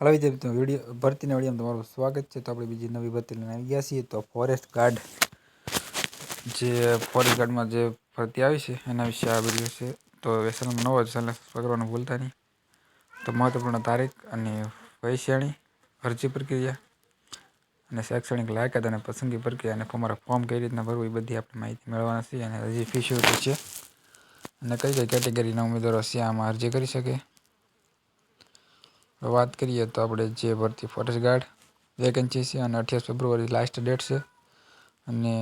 Hello વિદ્યાર્થીઓ, video ભરતીના વિડીયોમાં તમારું સ્વાગત છે. તો આપણે બીજી નવી ભરતી લઈને આવી ગયા છીએ. તો ફોરેસ્ટ ગાર્ડ જે ફોરેસ્ટ ગાર્ડમાં જે ભરતી આવી છે, એના વિશે આ વીડિયો છે. તો ચેનલમાં નવો ચેનલ કરવાનું ભૂલતા નહીં. તો મહત્વપૂર્ણ તારીખ અને વયશ્રેણી અરજી પ્રક્રિયા અને શૈક્ષણિક લાયકાત અને પસંદગી પ્રક્રિયા અને અમારા ફોર્મ કઈ રીતના ભરવું એ બધી આપણે માહિતી મેળવવાના છીએ અને હજી ફી શું છે. અને કઈ કઈ કેટેગરીના ઉમેદવારો છે, આમાં અરજી કરી શકે. વાત કરીએ તો આપણે જે ભરતી ફોરેસ્ટ ગાર્ડ વેકેન્સી છે અને અઠ્યાવીસ ફેબ્રુઆરી લાસ્ટ ડેટ છે. અને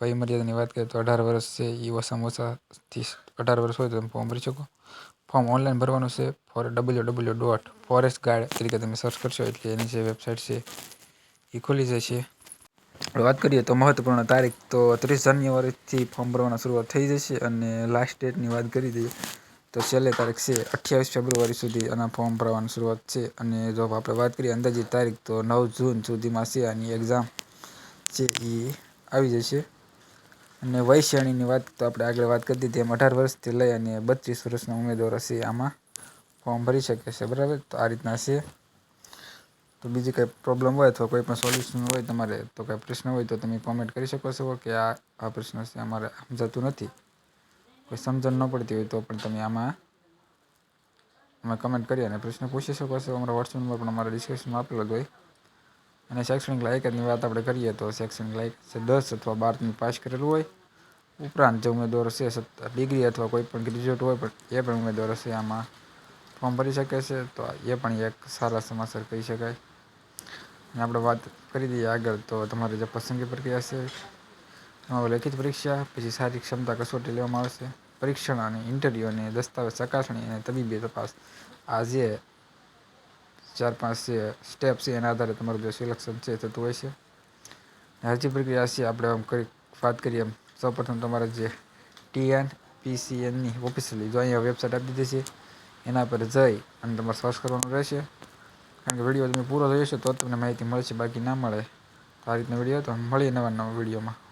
વય મર્યાદાની વાત કરીએ તો અઢાર વર્ષ છે એ ઓછામાં ઓછાથી અઢાર વર્ષ હોય તો તમે ફોર્મ ભરી શકો. ફોર્મ ઓનલાઈન ભરવાનું છે for W W dot forest guard તરીકે તમે સર્ચ કરશો એટલે એની જે વેબસાઇટ છે એ ખુલી જશે વાત કરીએ તો મહત્વપૂર્ણ તારીખ તો ત્રીસ જાન્યુઆરીથી ફોર્મ ભરવાની શરૂઆત થઈ જશે અને લાસ્ટ ડેટની વાત કરી દઈએ. તો છેલ્લી તારીખ છે અઠ્યાવીસ ફેબ્રુઆરી સુધી આના ફોર્મ ભરવાની શરૂઆત છે. અને જો આપણે વાત કરીએ અંદાજિત તારીખ, તો નવ જૂન સુધીમાં છે આની એક્ઝામ છે એ આવી જશે. અને વય શ્રેણીની વાત તો આપણે આગળ વાત કરી દીધી, એમ અઢાર વર્ષથી લઈ અને બત્રીસ વર્ષના ઉમેદવારો છે આમાં ફોર્મ ભરી શકે છે. બરાબર? તો આ રીતના છે. તો બીજી કંઈ પ્રોબ્લેમ હોય અથવા કોઈ પણ સોલ્યુશન હોય તમારે, તો કંઈ પ્રશ્ન હોય તો તમે કોમેન્ટ કરી શકો છો કે આ આ પ્રશ્ન છે, અમારે સમજાતું નથી. કોઈ સમજણ ન પડતી હોય તો પણ તમે આમાં અમે કમેન્ટ કરી અને પ્રશ્ન પૂછી શકો છો. અમારા વોટ્સઅપ નંબર પણ અમારા ડિસ્ક્રિપ્શનમાં આપેલો જ હોય. અને શૈક્ષણિક લાયકાતની વાત આપણે કરીએ તો શૈક્ષણિક લાયકાત છે દસ અથવા બારમી પાસ કરેલું હોય. ઉપરાંત જે ઉમેદવારો છે ડિગ્રી અથવા કોઈ પણ ગ્રેજ્યુએટ હોય પણ એ પણ ઉમેદવારો છે આમાં ફોર્મ ભરી શકે છે તો એ પણ એક સારા સમાચાર કહી શકાય. અને આપણે વાત કરી દઈએ આગળ તો તમારી જે પસંદગી પ્રક્રિયા છે લેખિત પરીક્ષા, પછી શારીરિક ક્ષમતા કસોટી લેવામાં આવશે. પરીક્ષણ અને ઇન્ટરવ્યૂ અને દસ્તાવેજ ચકાસણી અને તબીબી તપાસ. આ જે ચાર પાંચ જે સ્ટેપ છે, એના આધારે તમારું જે સિલેક્શન છે થતું હોય છે. હજી પ્રક્રિયા છે આપણે આમ કરી, વાત કરીએ એમ. સૌપ્રથમ તમારે જે ટીએન પીસીએનની ઓફિસિયલી જો અહીંયા વેબસાઇટ આપી દીધી છે, એના પર જઈ અને તમારે સર્ચ કરવાનું રહેશે. કારણ કે વીડિયો તમે પૂરો હશે તો તમને માહિતી મળશે, બાકી ના મળે તો આ રીતનો વીડિયો તો મળીએ નવા નવા વિડીયોમાં